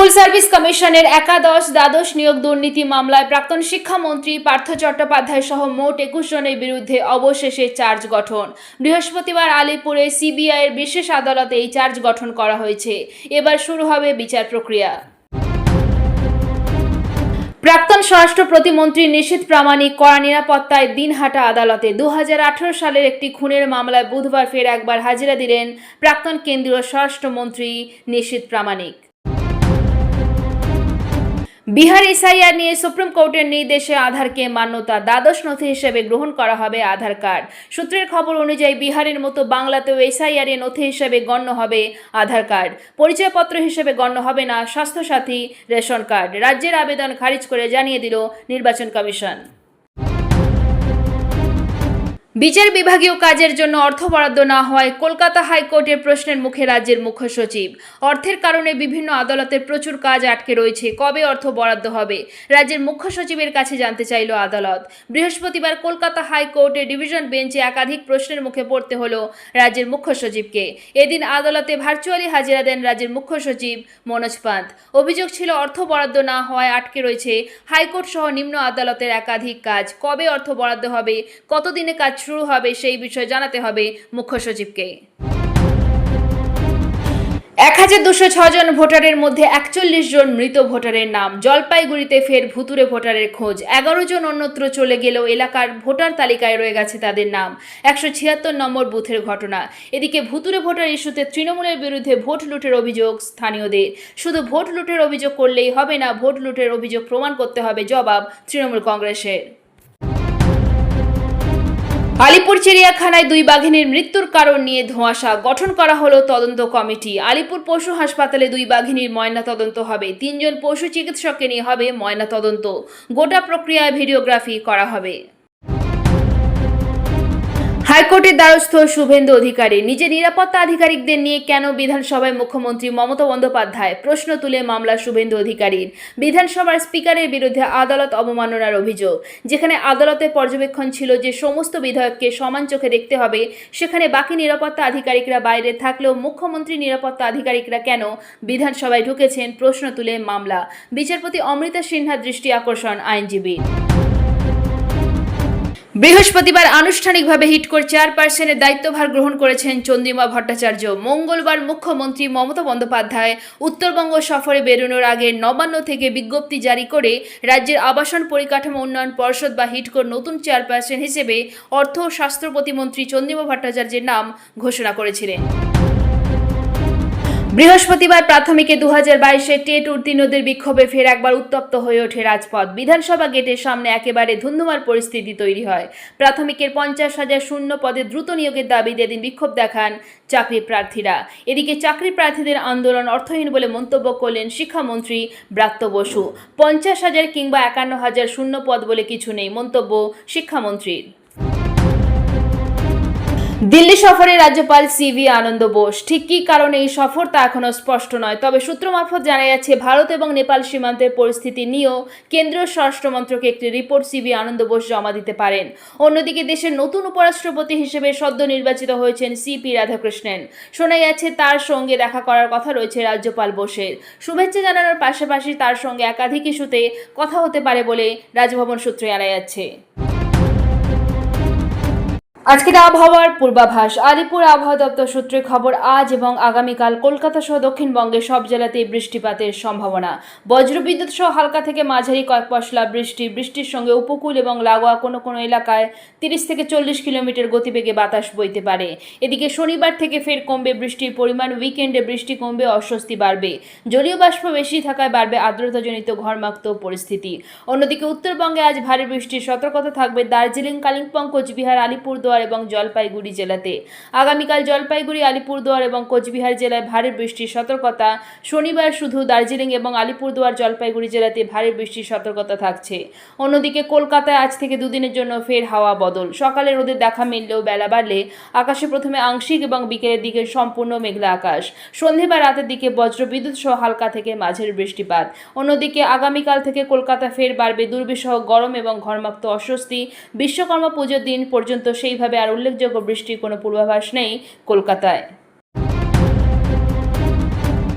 School service কমিশনের একাদশ দ্বাদশ নিয়োগ দুর্নীতি মামলায় প্রাক্তন শিক্ষামন্ত্রী পার্থ চট্টোপাধ্যায় সহ মোট একুশ জনের বিরুদ্ধে অবশেষে চার্জ গঠন। বৃহস্পতিবার আলিপুরে সিবিআই এর বিশেষ আদালতে এই চার্জ গঠন করা হয়েছে। এবার শুরু হবে বিচার প্রক্রিয়া। প্রাক্তন স্বরাষ্ট্র প্রতিমন্ত্রী নিশীথ প্রামাণিক কড়া নিরাপত্তায় দিনহাটা আদালতে দু হাজার আঠারো সালের একটি খুনের মামলায় বুধবার ফের একবার হাজিরা দিলেন প্রাক্তন কেন্দ্রীয় স্বরাষ্ট্রমন্ত্রী নিশীথ প্রামাণিক। বিহার এসআইআর নিয়ে সুপ্রিম কোর্টের নির্দেশে আধারকে মান্যতা দ্বাদশ নথি হিসেবে গ্রহণ করা হবে আধার কার্ড। সূত্রের খবর অনুযায়ী বিহারের মতো বাংলাতেও এসআইআর এ নথি হিসেবে গণ্য হবে আধার কার্ড। পরিচয়পত্র হিসেবে গণ্য হবে না স্বাস্থ্যসাথী রেশন কার্ড। রাজ্যের আবেদন খারিজ করে জানিয়ে দিল নির্বাচন কমিশন। বিচার বিভাগীয় কাজের জন্য অর্থ বরাদ্দ না হওয়ায় কলকাতা হাইকোর্টের প্রশ্নের মুখে রাজ্যের মুখ্য সচিব। অর্থের কারণে বিভিন্ন আদালতের প্রচুর কাজ আটকে রয়েছে। কবে অর্থ বরাদ্দ হবে? রাজ্যের মুখ্য সচিবের কাছে জানতে চাইল আদালত। বৃহস্পতিবার কলকাতা হাইকোর্টে ডিভিশন বেঞ্চে একাধিক প্রশ্নের মুখে পড়তে হলো রাজ্যের মুখ্য সচিবকে। এদিন আদালতে ভার্চুয়ালি হাজিরা দেন রাজ্যের মুখ্য সচিব মনোজ পান্ত। অভিযোগ ছিল অর্থ বরাদ্দ না হওয়ায় আটকে রয়েছে হাইকোর্ট সহ নিম্ন আদালতের একাধিক কাজ। কবে অর্থ বরাদ্দ হবে? কতদিনে কাজ শুরু হবে সেই বিষয়ে জানাতে হবে মুখ্য সচিবকে। এক হাজার দুশো জন ভোটারের মধ্যে একচল্লিশ জন মৃত ভোটারের নাম। জলপাইগুড়িতে ফের ভুতুরে ভোটারের খোঁজ। এগারো জন অন্যত্র চলে গেলেও এলাকার ভোটার তালিকায় রয়ে গেছে তাদের নাম। একশো ছিয়াত্তর নম্বর বুথের ঘটনা। এদিকে ভুতুরে ভোটার ইস্যুতে তৃণমূলের বিরুদ্ধে ভোট লুটের অভিযোগ স্থানীয়দের। শুধু ভোট লুটের অভিযোগ করলেই হবে না, ভোট লুটের অভিযোগ প্রমাণ করতে হবে, জবাব তৃণমূল কংগ্রেসের। আলিপুর চিড়িয়াখানায় দুই বাঘিনীর মৃত্যুর কারণ নিয়ে ধোঁয়াশা। গঠন করা হলো তদন্ত কমিটি। আলিপুর পশু হাসপাতালে দুই বাঘিনীর ময়না তদন্ত হবে। তিনজন পশু চিকিৎসককে নিয়ে হবে ময়না তদন্ত। গোটা প্রক্রিয়ায় ভিডিওগ্রাফি করা হবে। হাইকোর্টের দ্বারস্থ শুভেন্দু অধিকারী নিজে নিরাপত্তা আধিকারিকদের নিয়ে কেন বিধানসভায় মুখ্যমন্ত্রী মমতা বন্দ্যোপাধ্যায়? প্রশ্ন তুলে মামলা শুভেন্দু অধিকারীর। বিধানসভার স্পিকারের বিরুদ্ধে আদালত অবমাননার অভিযোগ। যেখানে আদালতে পর্যবেক্ষণ ছিল যে সমস্ত বিধায়ককে সমান চোখে দেখতে হবে, সেখানে বাকি নিরাপত্তা আধিকারিকরা বাইরে থাকলেও মুখ্যমন্ত্রী নিরাপত্তা আধিকারিকরা কেন বিধানসভায় ঢুকেছেন? প্রশ্ন তুলে মামলা। বিচারপতি অমৃতা সিনহার দৃষ্টি আকর্ষণ আইনজীবীর। বৃহস্পতিবার আনুষ্ঠানিকভাবে হিটকোর চেয়ারপারসনের দায়িত্বভার গ্রহণ করেছেন চন্দ্রিমা ভট্টাচার্য। মঙ্গলবার মুখ্যমন্ত্রী মমতা বন্দ্যোপাধ্যায় উত্তরবঙ্গ সফরে বেরোনোর আগে নবান্ন থেকে বিজ্ঞপ্তি জারি করে রাজ্যের আবাসন পরিকাঠামো উন্নয়ন পর্ষদ বা হিটকোর নতুন চেয়ারপারসন হিসেবে অর্থ ও স্বাস্থ্য প্রতিমন্ত্রী চন্দ্রিমা ভট্টাচার্যের নাম ঘোষণা করেছিলেন। বৃহস্পতিবার প্রাথমিকে দু হাজার বাইশে টেট উত্তীর্ণদের বিক্ষোভে ফের একবার উত্তপ্ত হয়ে ওঠে রাজপথ। বিধানসভা গেটের সামনে একেবারে ধুন্ধুমার পরিস্থিতি তৈরি হয়। প্রাথমিকের পঞ্চাশ হাজার শূন্য পদে দ্রুত নিয়োগের দাবিতে এদিন বিক্ষোভ দেখান চাকরি প্রার্থীরা। এদিকে চাকরি প্রার্থীদের আন্দোলন অর্থহীন বলে মন্তব্য করলেন শিক্ষামন্ত্রী ব্রাত্য বসু। পঞ্চাশ হাজার কিংবা একান্ন হাজার শূন্য পদ বলে কিছু নেই, মন্তব্য শিক্ষামন্ত্রীর। দিল্লি সফরে রাজ্যপাল সিভি আনন্দ বোস। ঠিক কী কারণে এই সফর তা এখনও স্পষ্ট নয়। তবে সূত্র মারফত জানা যাচ্ছে, ভারত এবং নেপাল সীমান্তের পরিস্থিতি নিয়েও কেন্দ্রীয় স্বরাষ্ট্রমন্ত্রকে একটি রিপোর্ট সিভি আনন্দ বোস জমা দিতে পারেন। অন্যদিকে দেশের নতুন উপরাষ্ট্রপতি হিসেবে সদ্য নির্বাচিত হয়েছেন সিপি রাধাকৃষ্ণন। শোনা যাচ্ছে, তার সঙ্গে দেখা করার কথা রয়েছে রাজ্যপাল বোসের। শুভেচ্ছা জানানোর পাশাপাশি তার সঙ্গে একাধিক ইস্যুতে কথা হতে পারে বলে রাজভবন সূত্রে জানা যাচ্ছে। আজকের আবহাওয়ার পূর্বাভাস, আলিপুর আবহাওয়া দপ্তর সূত্রে খবর, আজ এবং আগামীকাল কলকাতা সহ দক্ষিণবঙ্গের সব জেলাতেই বৃষ্টিপাতের সম্ভাবনা। বজ্রবিদ্যুৎ সহ হালকা থেকে মাঝারি কয়েক পশলা বৃষ্টি, বৃষ্টির সঙ্গে উপকূল এবং লাগোয়া কোনো কোনো এলাকায় তিরিশ থেকে চল্লিশ কিলোমিটার গতিবেগে বাতাস বইতে পারে। এদিকে শনিবার থেকে ফের কমবে বৃষ্টির পরিমাণ, উইকেন্ডে বৃষ্টি কমবে, অস্বস্তি বাড়বে। জলীয় বাষ্প বেশি থাকায় বাড়বে আর্দ্রতাজনিত ঘরমাক্ত পরিস্থিতি। অন্যদিকে উত্তরবঙ্গে আজ ভারী বৃষ্টির সতর্কতা থাকবে দার্জিলিং, কালিম্পং, কোচবিহার, আলিপুরদুয়ার এবং জলপাইগুড়ি জেলাতে। আগামীকাল জলপাইগুড়ি, আলিপুরদুয়ার এবং কোচবিহার জেলায় ভারী বৃষ্টির সতর্কতা। শনিবার শুধু দার্জিলিং এবং আলিপুরদুয়ার, জলপাইগুড়ি জেলাতে ভারী বৃষ্টির সতর্কতা থাকছে। অন্যদিকে কলকাতায় আজ থেকে দুদিনের জন্য ফের হাওয়া বদল। সকালে রোদের দেখা মিললেও বেলা বাড়লে আকাশে প্রথমে আংশিক এবং বিকেলের দিকে সম্পূর্ণ মেঘলা আকাশ। সন্ধে বা রাতের দিকে বজ্রবিদ্যুৎ সহ হালকা থেকে মাঝের বৃষ্টিপাত। অন্যদিকে আগামীকাল থেকে কলকাতা ফের বাড়বে দুর্বিষহ গরম এবং ঘরমাক্ত অস্বস্তি। বিশ্বকর্মা পুজোর দিন পর্যন্ত সেইভাবে আর উল্লেখযোগ্য বৃষ্টির কোনো পূর্বাভাস নেই কলকাতায়।